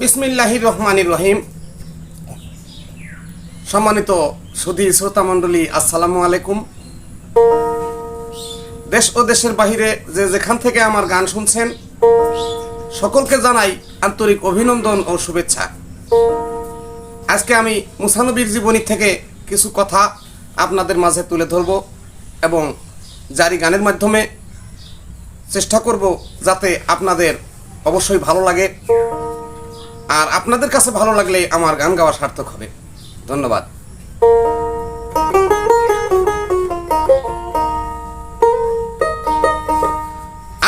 বিসমিল্লাহির রহমানির রহিম সম্মানিত সুধী আসসালামু আলাইকুম। দেশ ও দেশের বাহিরে যে যেখান থেকে আমার গান শুনছেন, সকলকে জানাই আন্তরিক অভিনন্দন ও শুভেচ্ছা। আজকে আমি মুসানবীর জীবনী থেকে কিছু কথা আপনাদের মাঝে তুলে ধরব এবং জারি গানের মাধ্যমে চেষ্টা করব যাতে আপনাদের অবশ্যই ভালো লাগে। আর আপনাদের কাছে ভালো লাগলে আমার গান গাওয়া সার্থক হবে। ধন্যবাদ।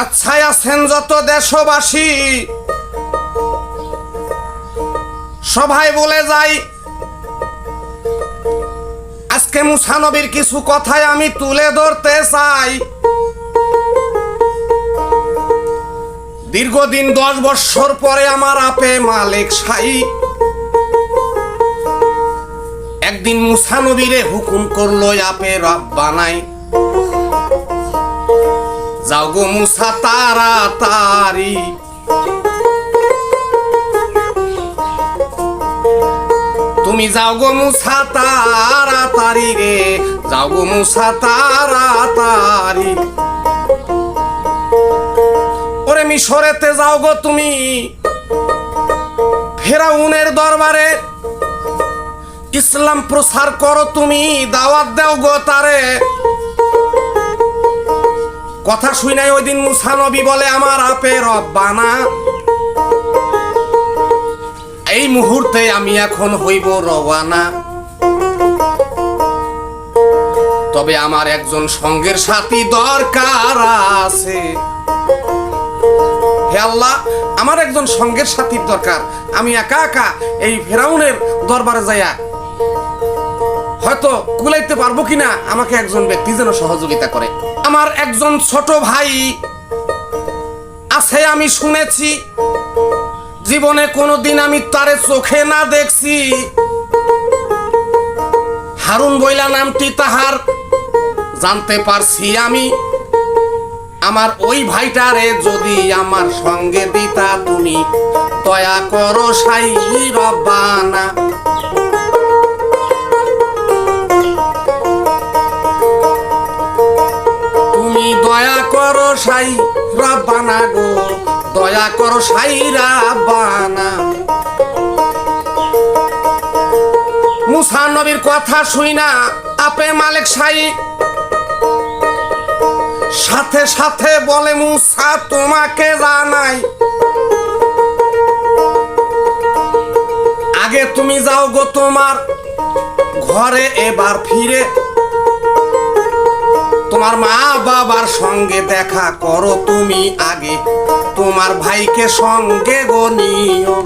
আচ্ছা আছেন যত দেশবাসী সবাই বলে যাই, আজকে মুসানবীর কিছু কথাই আমি তুলে ধরতে চাই। দীর্ঘদিন দশ বৎসর পরে আমার আপে মালিক সাই। একদিন মুসানবীরে হুকুম করল আপে রব বানাই। যাও গো মুসা তাড়াতাড়ি তুমি যাও গো মুসা তাড়াতাড়ি রে। যাও গো মুসা তাড়াতাড়ি। ওরে মিশরেতে যাও গো তুমি। ফেরাউনের দরবারে ইসলাম প্রসার করো তুমি, দাওয়াত দাও গো তারে। কথা শুই নাই ওই দিন মুসা নবী বলে, আমার আপে রব্বানা এই মুহূর্তে আমি এখন হইব রওয়ানা। তবে আমার একজন সঙ্গের সাথী দরকার আছে। হে আল্লাহ, আমার একজন সঙ্গের সাথীর দরকার। আমি একা একা এই ফেরাউনের দরবারে যাইয়া হয়তো কুলাইতে পারব কিনা, আমাকে একজন ব্যক্তি যেন সহযোগিতা করে। আমার একজন ছোট ভাই আছে, আমি শুনেছি। জীবনে কোনোদিন আমি তারে চোখে না দেখছি। হারুন বইলা নামটি তাহার, জানতে পারছি আমি। আমার ওই ভাইটারে যদি আমার সঙ্গে দিতা তুমি, দয়া করো সাই রব্বানা তুমি দয়া করো সাই দয়া করো সাই রাব্বানা মুসা নবীর কথা শুই না, আপে মালিক সাই। সাথে সাথে বলে, মুসা, তোমাকে জানাই। আগে তুমি যাও গো তোমার ঘরে, এবার ফিরে। তোমার মা বাবার সঙ্গে দেখা করো তুমি আগে। তোমার ভাইকে সঙ্গে গো নিও।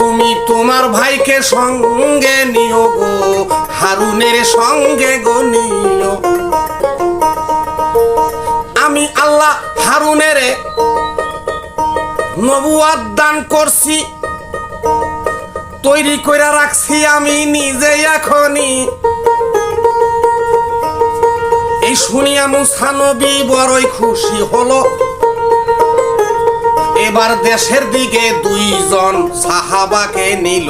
তুমি তোমার ভাইকে সঙ্গে নিও গো, হারুনের সঙ্গে গো নিও। আমি আল্লাহ হারুনের নবুয়াদ দান করছি, তৈরি করে রাখছি আমি নিজে এখনই। এই শুনিয়া মুসানবী বড়ই খুশি হলো। এবার দেশের দিকে দুইজন সাহাবাকে নিল।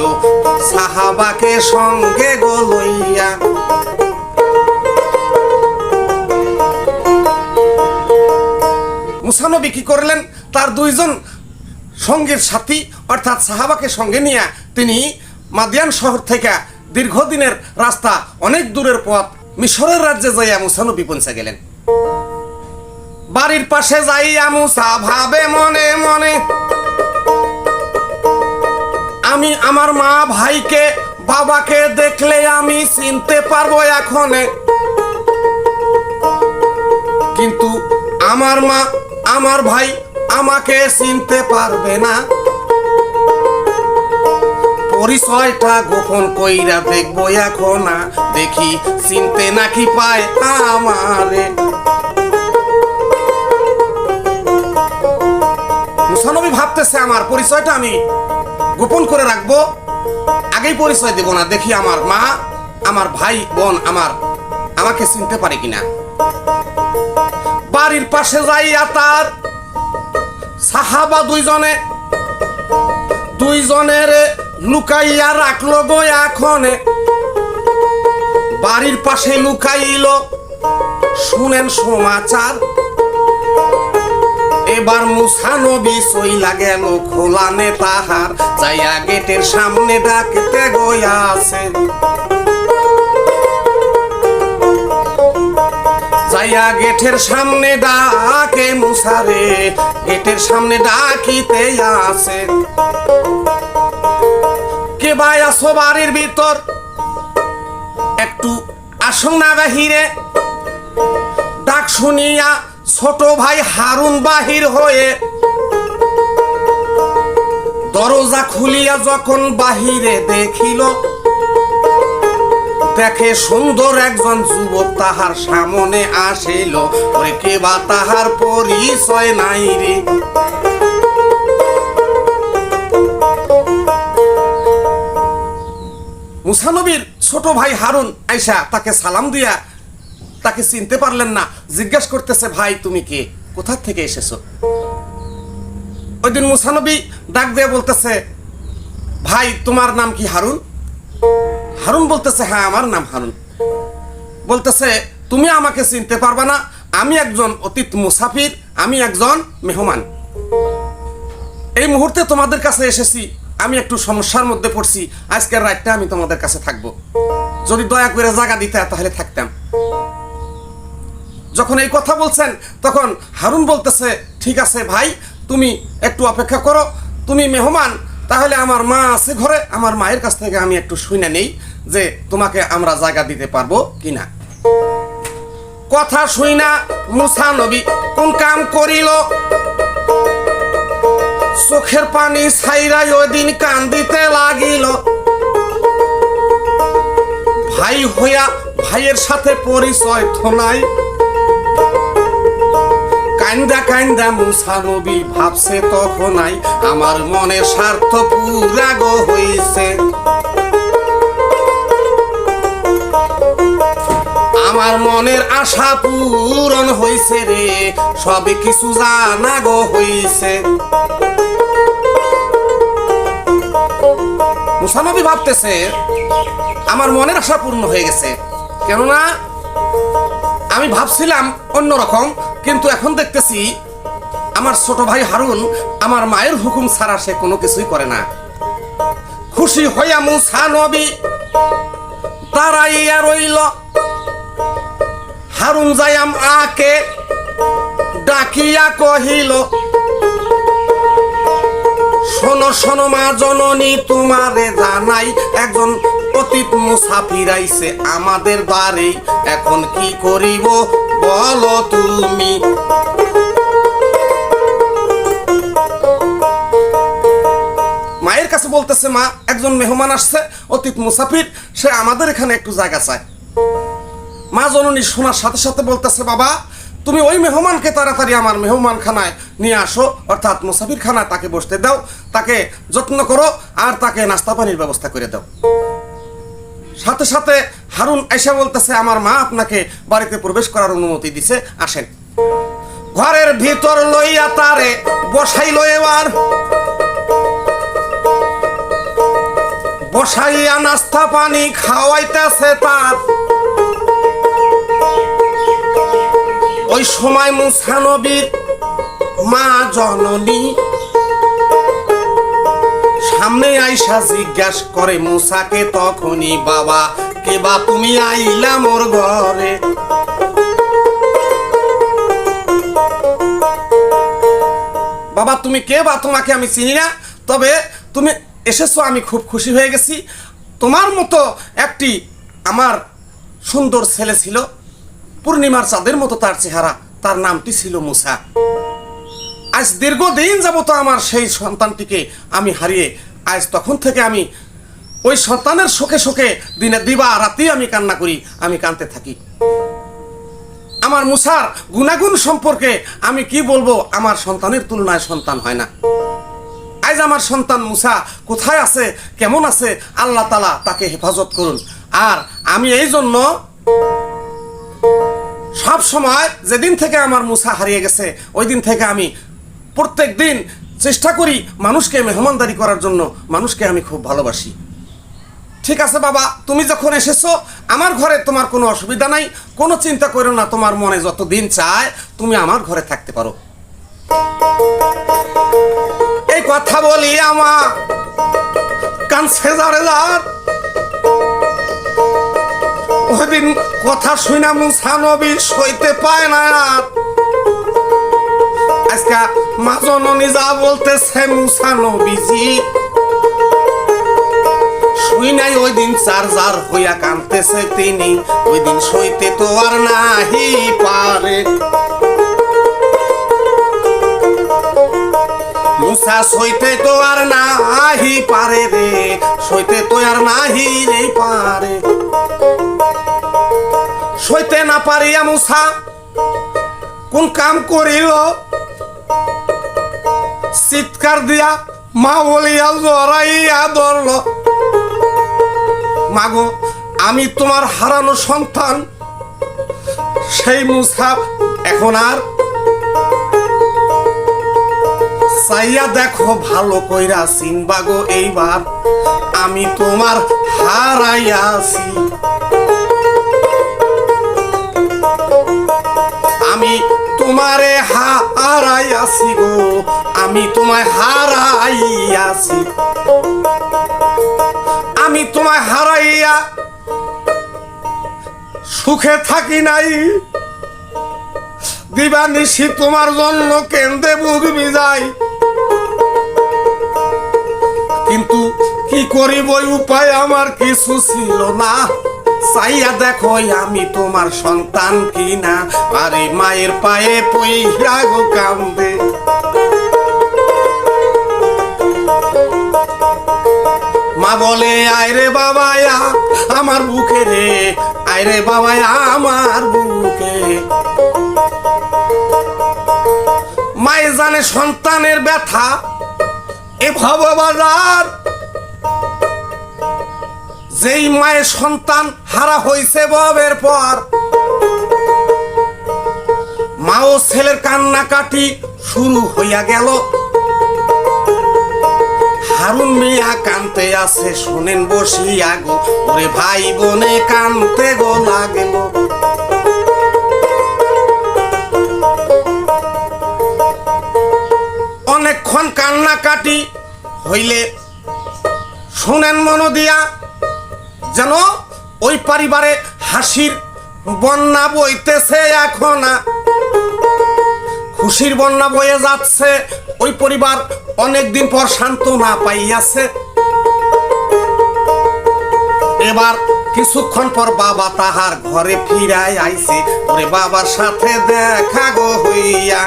সাহাবাকে সঙ্গে গো লইয়া মুসানবী কি করলেন? তার দুইজন সঙ্গের সাথী, অর্থাৎ সাহাবাকে সঙ্গে নিয়ে তিনি মাদিয়ান শহর থেকে দীর্ঘদিনের রাস্তা অনেক দূরের পথ মিশরের রাজ্যে যাইয়া মুসানবী পৌঁছে গেলেন। বাড়ির পাশে যাইয়া মুসা ভাবে মনে মনে, আমি আমার মা ভাইকে, বাবাকে দেখলে আমি চিনতে পারব এখনে। কিন্তু আমার মা, আমার ভাই আমাকে চিনতে পারবে না। পরিচয়টা গোপন কইরা দেখব এখন। দেখি চিনতে নাকি পায় আমারে। মুসানবী ভাবতেছে আমার পরিচয়টা আমি গোপন করে রাখব। আগেই পরিচয় দেব না। দেখি আমার মা, আমার ভাই, বোন আমার আমাকে চিনতে পারে কিনা। বাড়ির পাশে যাইয়া তার সাহাবা দুইজনে দুইজনের লুকাইয়া রাখল গো এখনে। বাড়ির পাশে লুকাইল। শুনেন সমাচার। এবার মুসানবী সইলা গেল খোলানে তাহার। যাইয়া গেটের সামনে ডাকতে গয়া আছে যাইয়া গেটের সামনে ডাকে মুসারে। গেটের সামনে ডাকিতে আছে ভাই আসো বাড়ির ভিতর একটু আসুন না বাহিরে ডাক শুনিয়া ছোট ভাই হারুন বাহির হয়ে দরজা খুলিয়া যখন বাহিরে দেখিল, দেখে সুন্দর একজন যুবক তাহার সামনে আসিল। ওরে বা তাহার পরিচয় নাই রে? মুসানবীর ছোট ভাই হারুন আইসা তাকে সালাম দিয়া তাকে চিনতে পারলেন না। জিজ্ঞেস করতেছে, ভাই, তুমি কে? কোথা থেকে এসেছ? ওই দিন মুসানবী ডাক দিয়ে বলতেছে, ভাই, তোমার নাম কি হারুন? হারুন বলতেছে হ্যাঁ আমার নাম হারুন। বলতেছে, তুমি আমাকে চিনতে পারবা না। আমি একজন অতীত মুসাফির, আমি একজন মেহমান। এই মুহূর্তে তোমাদের কাছে এসেছি। আমি একটু সমস্যার মধ্যে পড়ছি। আজকের রাতটা আমি তোমাদের কাছে থাকব। যদি দয়া করে জায়গা দিতে, তাহলে থাকতাম। যখন এই কথা বলছেন, তখন হারুন বলতেছে, ঠিক আছে ভাই, তুমি একটু অপেক্ষা করো। তুমি মেহমান, তাহলে আমার মা আছে ঘরে। আমার মায়ের কাছ থেকে আমি একটু শুনে নেই যে তোমাকে আমরা জায়গা দিতে পারব কিনা। কথা শুই মুসা নবী, কোন কাম করিল? চোখের পানি ছাইরাই ওই দিন কান্দিতে লাগিল। ভাই হইয়া ভাইয়ের সাথে পরিচয় থনাই। কান্দা কান্দা মুসা নবী ভাবছে তখনাই, আমার মনের স্বার্থ হইছে। আমার মনের আশা পূরণ হইছে রে, সবে কিছু জানা গো হইছে। মুসানবী ভাবতেছে, আমার মনের আশা পূর্ণ হয়ে গেছে। কেননা, আমি ভাবছিলাম অন্যরকম, কিন্তু এখন দেখতেছি আমার ছোট ভাই হারুন আমার মায়ের হুকুম ছাড়া সে কোনো কিছুই করে না। খুশি হইয়া মুসা নবী দাঁড়াইয়া রইল। হারুন যায়াম আকে ডাকিয়া কহিল শোনো শোনো মা জননী, তোমারে জানাই, একজন অতীত মুসাফির আইছে আমাদের বাড়ি। এখন কি করিব বলো তুমি? মায়ের কাছে বলতেছে, মা, একজন মেহমান আসছে, অতীত মুসাফির, সে আমাদের এখানে একটু জায়গা চায়। মা জননী শোনার সাথে সাথে বলতেছে, বাবা তুমি ওই মেহমানকে তাড়াতাড়ি আমার মেহমান খানায় নিয়ে আসো, অর্থাৎ মুসাফির খানায় তাকে বসতে দাও, তাকে যত্ন করো, আর তাকে নাস্তা পানির ব্যবস্থা করে দাও। সাথে সাথে হারুন আইসা বলতেছে, আমার মা আপনাকে বাড়িতে প্রবেশ করার অনুমতি দিছে, আসেন। ঘরের ভিতর লইয়া তারে বসাইল এবার। বসাইয়া নাস্তা পানি খাওয়াইতেছে তার। ওই সময় মুসানবীর মা জননী। সামনে আইসা জিজ্ঞাস করে, মুসাকে তখনই বাবা, কে বা তুমি আইলা মোর ঘরে? বাবা, তুমি কে বা? তোমাকে আমি চিনি না। তবে তুমি এসেছ, আমি খুব খুশি হয়ে গেছি। তোমার মতো একটি আমার সুন্দর ছেলে ছিল। পূর্ণিমার চাঁদের মতো তার চেহারা। তার নামটি ছিল মুসা। আজ দীর্ঘদিন যাবত আমার সেই সন্তানটিকে আমি হারিয়ে, আজ তখন থেকে আমি ওই সন্তানের শোকে শোকে দিনে দিবা রাতেই আমি কান্না করি, আমি কানতে থাকি। আমার মুসার গুণাগুণ সম্পর্কে আমি কি বলব, আমার সন্তানের তুলনায় সন্তান হয় না। আজ আমার সন্তান মুসা কোথায় আছে, কেমন আছে, আল্লাহ তালা তাকে হেফাজত করুন। আর আমি এই জন্য সব সময় যেদিন থেকে আমার মুসা হারিয়ে গেছে ওই দিন থেকে আমি প্রত্যেক দিন চেষ্টা করি মানুষকে মেহমানদারি করার জন্য, মানুষকে আমি খুব ভালোবাসি। ঠিক আছে বাবা, তুমি যখন এসেছ, আমার ঘরে তোমার কোনো অসুবিধা নাই, কোনো চিন্তা করো না, তোমার মনে যত দিন চায়, তুমি আমার ঘরে থাকতে পারো। এই কথা বলি আমার কান সেজারে যার। ওদিন কথা শুনা মুসা নবী সইতে পায় না। আজকে মা জননী যা বলতেছে মুসা নবীজি শুই নাই ওই দিন চার্জার হইয়া কানতেছে তিনি। ওই দিন সইতে তো আর নাহি পারে। মুসা, সইতে তো আর নাহি পারে রে, সইতে তো আর নাহি রে পারে। না পারিয়া মুসা, কোন কাম করিল? চিৎকার দিয়া মা বলিয়া জড়াইয়া ধরল, মাগো, আমি তোমার হারানো সন্তান। সেই মুসা এখন আর চাইয়া দেখো ভালো কইরা সিনবাগো এইবার আমি তোমার হারাইয়াছি আমি তোমারে হারাইয়াছি গো, আমি তোমায় হারাইয়াছি আমি তোমায় হারাইয়া সুখে থাকি নাই। দিবা নিশি তোমার জন্য কেন্দ্রে বুঝবি যাই কিন্তু কি করিব উপায় আমার কিছু ছিল না। চাইয়া দেখো, আমি তোমার সন্তান কিনা? আরে মায়ের পায়ে পইরা গো কান্দে। মা বলে আয়রে বাবায়া, আমার বুকে রে। আয়রে বাবায়া, আমার বুকে। মায়ে জানে সন্তানের ব্যথা। এ ভববাজার যেই মায়ের সন্তান হারা হইছে ববের পর। মা ও ছেলের কান্নাকাটি শুরু হইয়া গেল। হারুন মিয়া কানতে আছে, শোনেন বসিয়া গো। ওরে ভাই বোনে কানতে গো লাগল। অনেকক্ষণ কান্নাকাটি হইলে, শুনেন মনো দিয়া যেন ওই পরিবারে হাসির বন্যা বইতেছে এখন। খুশির বন্যা বয়ে যাচ্ছে, ওই পরিবার অনেকদিন পর সান্ত্বনা পাইয়াছে। এবার কিছুক্ষণ পর বাবা তাহার ঘরে ফিরাই আইছে, ওরে বাবার সাথে দেখা গো হইয়া।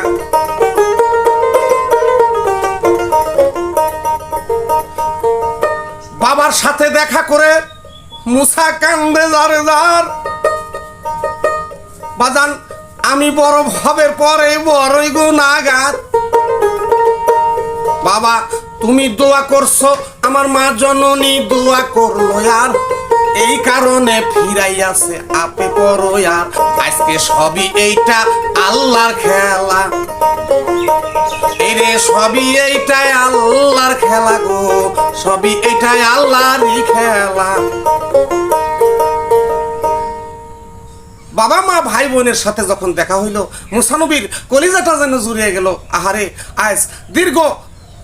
বাবার সাথে দেখা করে মুসা কান্দে যারে যার বাজান, আমি বড় ভাবের পরে বড়ই গুণাগার। বাবা, তুমি দোয়া করছ, আমার মা জননী দোয়া করল আর। এই কারণে ফিরাইয়াছে আপে পড়ো আর আজকে সবই এইটা আল্লাহর খেলা। এরে সবই এইটাই আল্লাহর খেলা গো। সবই এইটাই আল্লাহরই খেলা। বাবা মা ভাই বোনের সাথে যখন দেখা হইল, মুসানবীর কলিজাটা যেন জুড়িয়ে গেল। আহারে, আজ দীর্ঘ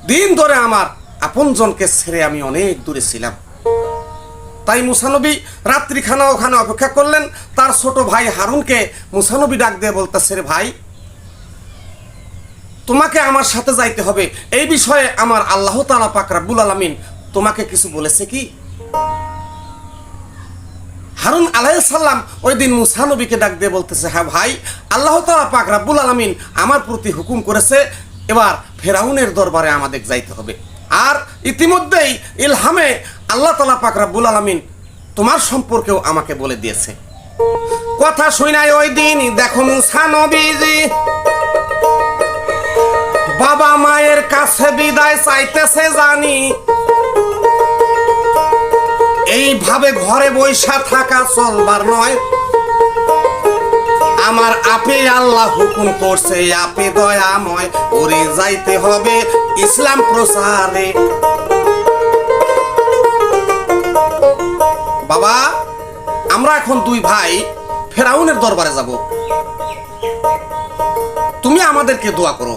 দিন ধরে আমার আপনজনকে ছেড়ে আমি অনেক দূরে ছিলাম। তাই মুসানবী রাত্রিখানা ওখানে অপেক্ষা করলেন। তার ছোট ভাই হারুনকে মুসানবী ডাক দিয়ে বলতেছে ভাই তোমাকে আমার সাথে যাইতে হবে। এই বিষয়ে আমার আল্লাহ তালা পাক রাব্বুল আলামিন তোমাকে কিছু বলেছে কি? হারুন আলাইসাল্লাম ওই দিন মুসা নবীকে ডাক দিয়ে বলতেছে হ্যাঁ ভাই, আল্লাহ তালা পাক রাব্বুল আলামিন আমার প্রতি হুকুম করেছে, এবার ফেরাউনের দরবারে আমাদের যাইতে হবে। আর ইতিমধ্যেই ইলহামে আল্লাহ তালা পাক রাব্বুল আলামিন তোমার সম্পর্কেও আমাকে বলে দিয়েছে। কথা শুনাই ওই দিন, দেখো মুসা নবীজি। কাছে বিদায় চাইতেছে জানি। এইভাবে ঘরে বৈশা থাকা চলবার নয়। আমার আপে আল্লাহ হুকুম করছে আপে দয়াময় ওরে যাইতে হবে ইসলাম প্রসারে বাবা, আমরা এখন দুই ভাই ফেরাউনের দরবারে যাব। তুমি আমাদেরকে দোয়া করো।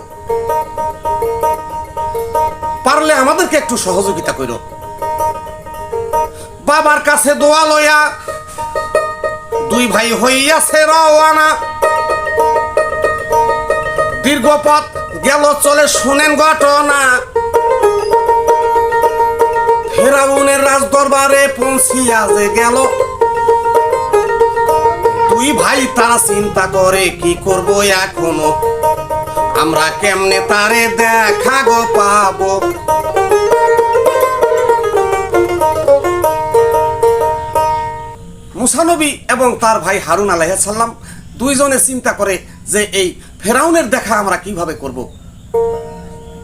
পারলে আমাদেরকে একটু সহযোগিতা করো বাবার কাছে দোয়া লইয়া দুই ভাই হইয়াছে রওয়ানা। দীর্ঘ পথ গেল চলে শুনেন ঘটনা। ফেরাউনের রাজ দরবারে পৌঁছিয়া যে গেল। দুই ভাই তারা চিন্তা করে, কি করব এখনও? আমরা কেমনে তারে দেখা গো পাবো? মুসানবী এবং তার ভাই হারুন আলাইসাল্লাম দুইজনে চিন্তা করে যে এই ফেরাউনের দেখা আমরা কীভাবে করব।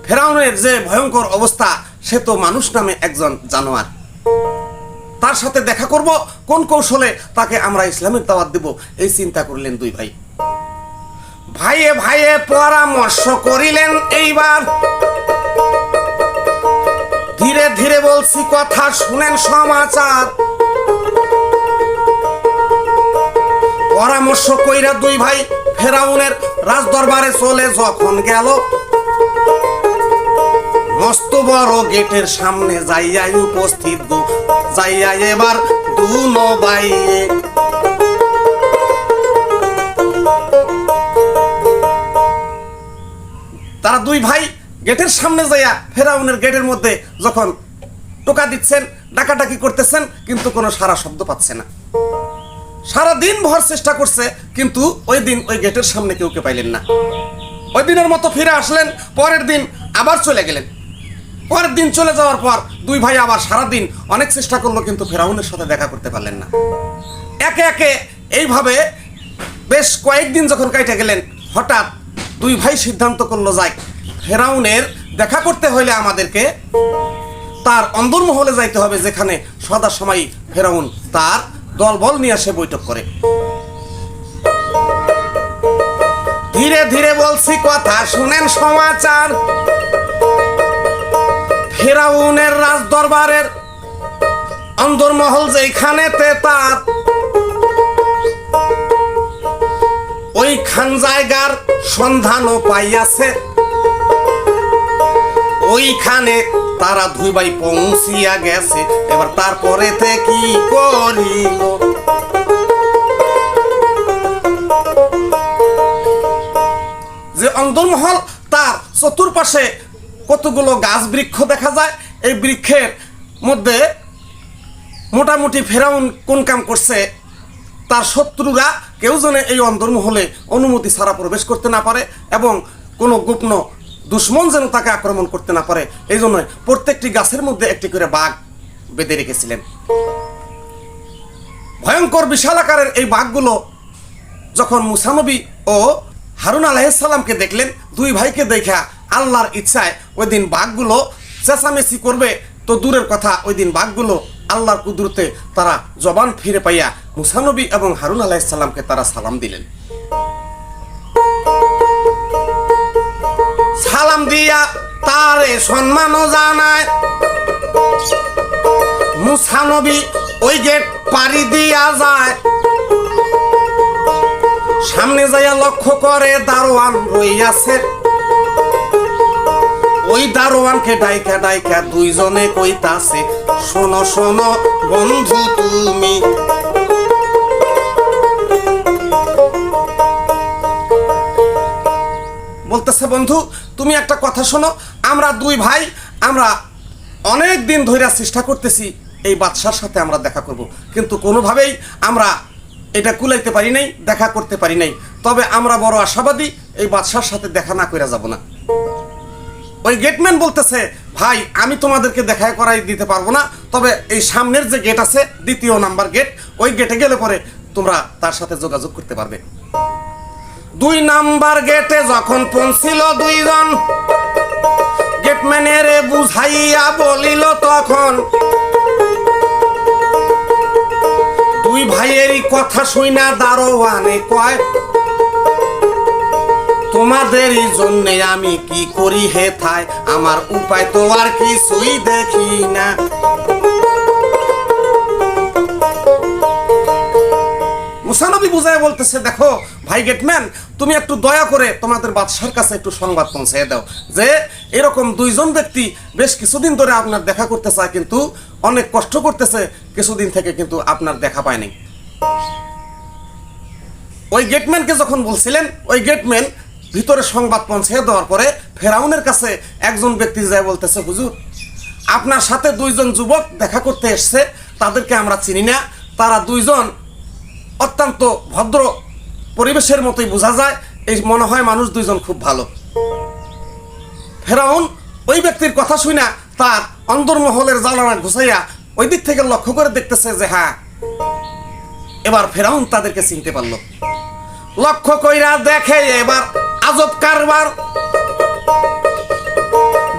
ফেরাউনের যে ভয়ঙ্কর অবস্থা, সে তো মানুষ নামে একজন জানোয়ার। তার সাথে দেখা করব, কোন কৌশলে তাকে আমরা ইসলামের দাওয়াত দেব, এই চিন্তা করলেন দুই ভাই। ভাইয়ে ভাইয়ে পরামর্শ করিলেন এইবার। ধীরে ধীরে বলছি, কথা শুনেন সমাচার। পরামর্শ কইরা দুই ভাই ফেরাউনের রাজ দরবারে চলে যখন গেল, মস্ত বড় গেটের সামনে যাইয়াই উপস্থিত গো এবার দু তারা দুই ভাই গেটের সামনে যাইয়া ফেরাউনের গেটের মধ্যে যখন টোকা দিচ্ছেন, ডাকাডাকি করতেছেন, কিন্তু কোনো সারা শব্দ পাচ্ছে না। সারা দিন ভর চেষ্টা করছে, কিন্তু ওই দিন ওই গেটের সামনে কেউ কে পাইলেন না। ওই দিনের মতো ফিরে আসলেন, পরের দিন আবার চলে গেলেন। পরের দিন চলে যাওয়ার পর দুই ভাই আবার সারা দিন অনেক চেষ্টা করল, কিন্তু ফেরাউনের সাথে দেখা করতে পারলেন না। একে একে এইভাবে বেশ কয়েকদিন যখন কাইটে গেলেন, হঠাৎ দুই ভাই সিদ্ধান্ত করল যাই ফেরাউনের দেখা করতে হইলে আমাদেরকে তার অন্দরমহলে যাইতে হবে, যেখানে সদা সময় ফেরাউন তার দলবল নিয়ে আসে বৈঠক করে। ধীরে ধীরে বলছি কথা, শুনেন সমাচার। ফেরাউনের রাজ দরবারের অন্দরমহল যেখানেতে তার ওইখান জায়গার সন্ধানও পাইয়াছে। ওইখানে তারা দুই ভাই পৌঁছিয়া গেছে। এবার তারপরে তে কি করিল যে অন্দরমহল, তার চতুর্পাশে কতগুলো গাছ বৃক্ষ দেখা যায়। এই বৃক্ষের মধ্যে মোটামুটি ফেরাউন কোন কাম করছে, তার শত্রুরা কেউ যেন এই অন্দরমহলে অনুমতি ছাড়া প্রবেশ করতে না পারে এবং কোনো গোপন দুশ্মন যেন তাকে আক্রমণ করতে না পারে এই জন্য প্রত্যেকটি গাছের মধ্যে একটি করে বাঘ বেঁধে রেখেছিলেন। ভয়ঙ্কর বিশাল আকারের এই বাঘগুলো যখন মুসানবী ও হারুন আলাইসাল্লামকে দেখলেন, দুই ভাইকে দেখা আল্লাহর ইচ্ছায় ওই দিন বাঘগুলো চেঁচামেচি করবে, তো দূরের কথা ওই দিন বাঘগুলো আল্লাহর কুদরতে তারা জবান ফিরে পাইয়া মুসানবী এবং হারুন আলাইসাল্লামকে তারা সালাম দিলেন। দিয়া তারে সম্মানও জানায়। মুসানবী ওই গেট পাড়ি দিয়া যায়। সামনে যাইয়া লক্ষ্য করে দারোয়ান রইয়াছে। ওই দারোয়ানকে ডাইকা ডাইকা দুইজনে কইতাছে, শোনো শোনো, বন্ধু তুমি বলতেছে, বন্ধু, তুমি একটা কথা শোনো। আমরা দুই ভাই, আমরা অনেক দিন ধরে চেষ্টা করতেছি এই বাদশার সাথে আমরা দেখা করব। কিন্তু কোনোভাবেই আমরা এটা কুলাইতে পারি নাই, দেখা করতে পারি নাই। তবে আমরা বড় আশাবাদী এই বাদশার সাথে দেখা না করে যাব না। ওই গেটম্যান বলতেছে, ভাই, আমি তোমাদেরকে দেখা করাই দিতে পারব না, তবে এই সামনের যে গেট আছে, দ্বিতীয় নাম্বার গেট, ওই গেটে গেলে পরে তোমরা তার সাথে যোগাযোগ করতে পারবে। দুই নাম্বার গেটে যখন পৌঁছিল দুইজন, গেটম্যানের বুঝাইয়া বলিল, তখন দুই ভাইয়েরই কথা শুইনা দারোয়ানে কয় তোমাদেরই জন্যে আমি কি করি হে থাই? আমার উপায় তো আর কিছুই দেখি না। মুসানবী বুঝায় বলতেছে, দেখো, ভাই গেটম্যান, তুমি একটু দয়া করে তোমাদের বাদশার কাছে একটু সংবাদ পৌঁছে দাও যে, এরকম দুইজন ব্যক্তি বেশ কিছুদিন ধরে আপনার দেখা করতে চায়, কিন্তু অনেক কষ্ট করতেছে, কিছুদিন থেকে কিন্তু আপনার দেখা পায়নি ওই গেটম্যানকে যখন বলছিলেন, ওই গেটম্যান ভিতরে সংবাদ পৌঁছে দেওয়ার পরে ফেরাউনের কাছে একজন ব্যক্তি যায় বলতেছে, হুজুর, আপনার সাথে দুইজন যুবক দেখা করতে এসছে, তাদেরকে আমরা চিনি না, তারা দুইজন অত্যন্ত ভদ্র পরিবেশের মতোই বোঝা যায়। এই মনে হয় মানুষ দুইজন খুব ভালো। ফেরাউন ওই ব্যক্তির কথা শুনা তার অন্দরমহলের জ্বালানা ঘুষাইয়া ওই দিক থেকে লক্ষ্য করে দেখতেছে যে হ্যাঁ এবার ফেরাউন তাদেরকে চিনতে পারল। লক্ষ্য কইরা দেখে এবার আজব কারবার।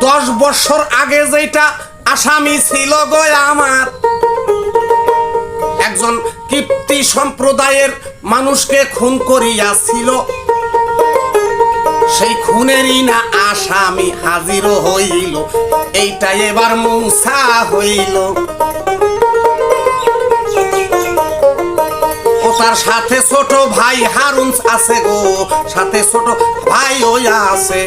দশ বছর আগে যেটা আসামি ছিল গো আমার। একজন কীর্তি সম্প্রদায়ের মানুষকে খুন করিয়াছিল। সেই খুনেরই না আসামি হাজির হইল। এইটা এবার মুসা হইল। ও তার সাথে ছোট ভাই হারুন আছে গো, সাথে ছোট ভাই ওই আছে।